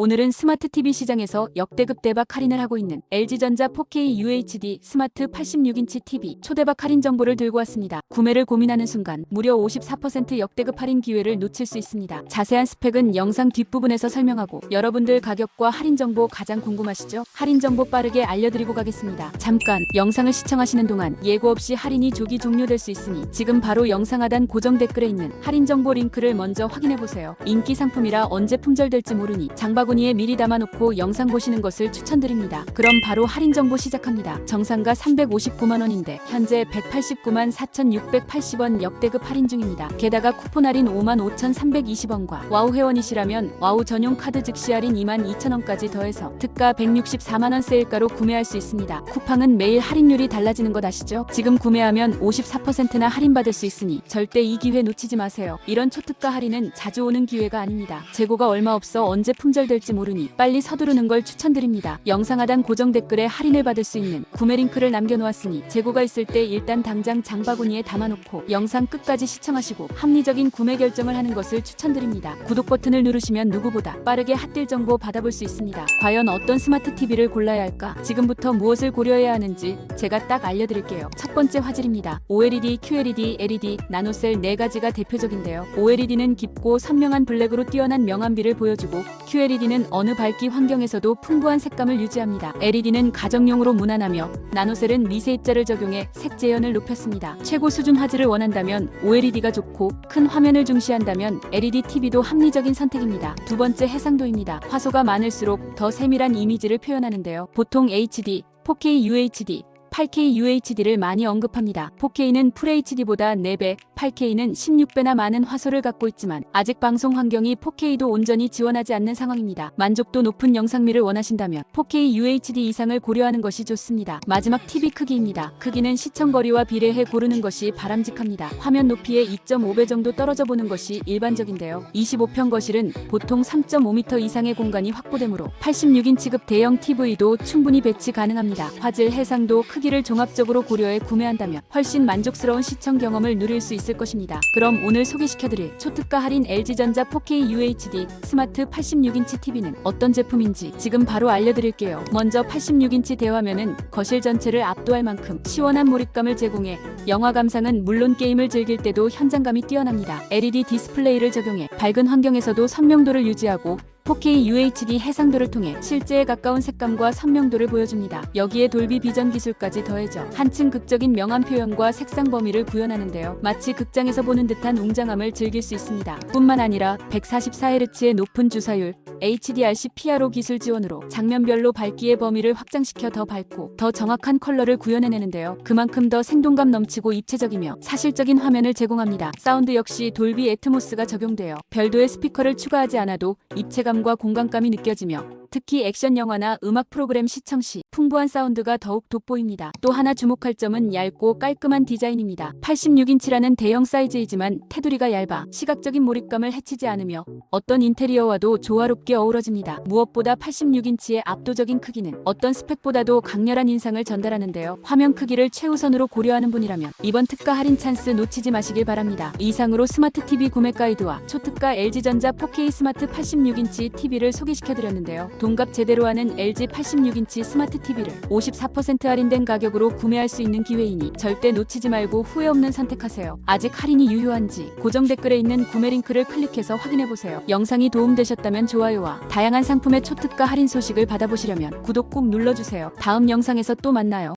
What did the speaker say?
오늘은 스마트 TV 시장에서 역대급 대박 할인을 하고 있는 LG전자 4K UHD 스마트 86인치 TV 초대박 할인 정보를 들고 왔습니다. 구매를 고민하는 순간 무려 54% 역대급 할인 기회를 놓칠 수 있습니다. 자세한 스펙은 영상 뒷부분에서 설명하고 여러분들 가격과 할인 정보 가장 궁금하시죠? 할인 정보 빠르게 알려드리고 가겠습니다. 잠깐 영상을 시청하시는 동안 예고 없이 할인이 조기 종료될 수 있으니 지금 바로 영상 하단 고정 댓글에 있는 할인 정보 링크를 먼저 확인해 보세요. 인기 상품이라 언제 품절될지 모르니 장 바구니에 미리 담아놓고 영상 보시는 것을 추천드립니다. 그럼 바로 할인 정보 시작합니다. 정상가 359만 원인데 현재 189만 4,680원 역대급 할인 중입니다. 게다가 쿠폰 할인 5만 5,320원과 와우 회원이시라면 와우 전용 카드 즉시 할인 2만 2천원까지 더해서 특가 164만 원 세일가로 구매할 수 있습니다. 쿠팡은 매일 할인율이 달라지는 것 아시죠? 지금 구매하면 54%나 할인받을 수 있으니 절대 이 기회 놓치지 마세요. 이런 초특가 할인은 자주 오는 기회가 아닙니다. 재고가 얼마 없어 언제 품절될 지 모르니 빨리 서두르는 걸 추천드립니다. 영상 하단 고정 댓글에 할인을 받을 수 있는 구매 링크를 남겨놓았으니 재고가 있을 때 일단 당장 장바구니에 담아놓고 영상 끝까지 시청하시고 합리적인 구매 결정을 하는 것을 추천드립니다. 구독 버튼을 누르시면 누구보다 빠르게 핫딜 정보 받아볼 수 있습니다. 과연 어떤 스마트 TV를 골라야 할까? 지금부터 무엇을 고려해야 하는지 제가 딱 알려드릴게요. 첫 번째 화질입니다. OLED, QLED, LED, 나노셀 네 가지가 대표적인데요. OLED는 깊고 선명한 블랙으로 뛰어난 명암비를 보여주고 QLED 는 어느 밝기 환경에서도 풍부한 색감을 유지합니다. LED는 가정용으로 무난하며 나노셀은 미세 입자를 적용해 색 재현을 높였습니다. 최고 수준 화질을 원한다면 OLED가 좋고 큰 화면을 중시한다면 LED TV도 합리적인 선택입니다. 두 번째 해상도입니다. 화소가 많을수록 더 세밀한 이미지를 표현하는데요. 보통 HD, 4K UHD, 8K UHD를 많이 언급합니다. 4K는 FHD보다 4배, 8K는 16배나 많은 화소를 갖고 있지만 아직 방송 환경이 4K도 온전히 지원하지 않는 상황입니다. 만족도 높은 영상미를 원하신다면 4K UHD 이상을 고려하는 것이 좋습니다. 마지막 TV 크기입니다. 크기는 시청 거리와 비례해 고르는 것이 바람직합니다. 화면 높이의 2.5배 정도 떨어져 보는 것이 일반적인데요. 25평 거실은 보통 3.5m 이상의 공간이 확보되므로 86인치급 대형 TV도 충분히 배치 가능합니다. 화질, 해상도, 크 기를 종합적으로 고려해 구매한다면 훨씬 만족스러운 시청 경험을 누릴 수 있을 것입니다. 그럼 오늘 소개시켜드릴 초특가 할인 LG전자 4K UHD 스마트 86인치 TV는 어떤 제품인지 지금 바로 알려드릴게요. 먼저 86인치 대화면은 거실 전체를 압도할 만큼 시원한 몰입감을 제공해 영화 감상은 물론 게임을 즐길 때도 현장감이 뛰어납니다. LED 디스플레이를 적용해 밝은 환경에서도 선명도를 유지하고 4K UHD 해상도를 통해 실제에 가까운 색감과 선명도를 보여줍니다. 여기에 돌비 비전 기술까지 더해져 한층 극적인 명암 표현과 색상 범위를 구현하는데요. 마치 극장에서 보는 듯한 웅장함을 즐길 수 있습니다. 뿐만 아니라 144Hz의 높은 주사율, HDRC PRO 기술 지원으로 장면별로 밝기의 범위를 확장시켜 더 밝고 더 정확한 컬러를 구현해내는데요. 그만큼 더 생동감 넘치고 입체적이며 사실적인 화면을 제공합니다. 사운드 역시 돌비 애트모스가 적용되어 별도의 스피커를 추가하지 않아도 입체감과 공간감이 느껴지며 특히 액션 영화나 음악 프로그램 시청 시 풍부한 사운드가 더욱 돋보입니다. 또 하나 주목할 점은 얇고 깔끔한 디자인입니다. 86인치라는 대형 사이즈이지만 테두리가 얇아 시각적인 몰입감을 해치지 않으며 어떤 인테리어와도 조화롭게 어우러집니다. 무엇보다 86인치의 압도적인 크기는 어떤 스펙보다도 강렬한 인상을 전달하는데요. 화면 크기를 최우선으로 고려하는 분이라면 이번 특가 할인 찬스 놓치지 마시길 바랍니다. 이상으로 스마트 TV 구매 가이드와 초특가 LG전자 4K 스마트 86인치 TV를 소개시켜드렸는데요. 동갑 제대로 하는 LG 86인치 스마트 TV를 54% 할인된 가격으로 구매할 수 있는 기회이니 절대 놓치지 말고 후회 없는 선택하세요. 아직 할인이 유효한지 고정 댓글에 있는 구매 링크를 클릭해서 확인해보세요. 영상이 도움되셨다면 좋아요와 다양한 상품의 초특가 할인 소식을 받아보시려면 구독 꼭 눌러주세요. 다음 영상에서 또 만나요.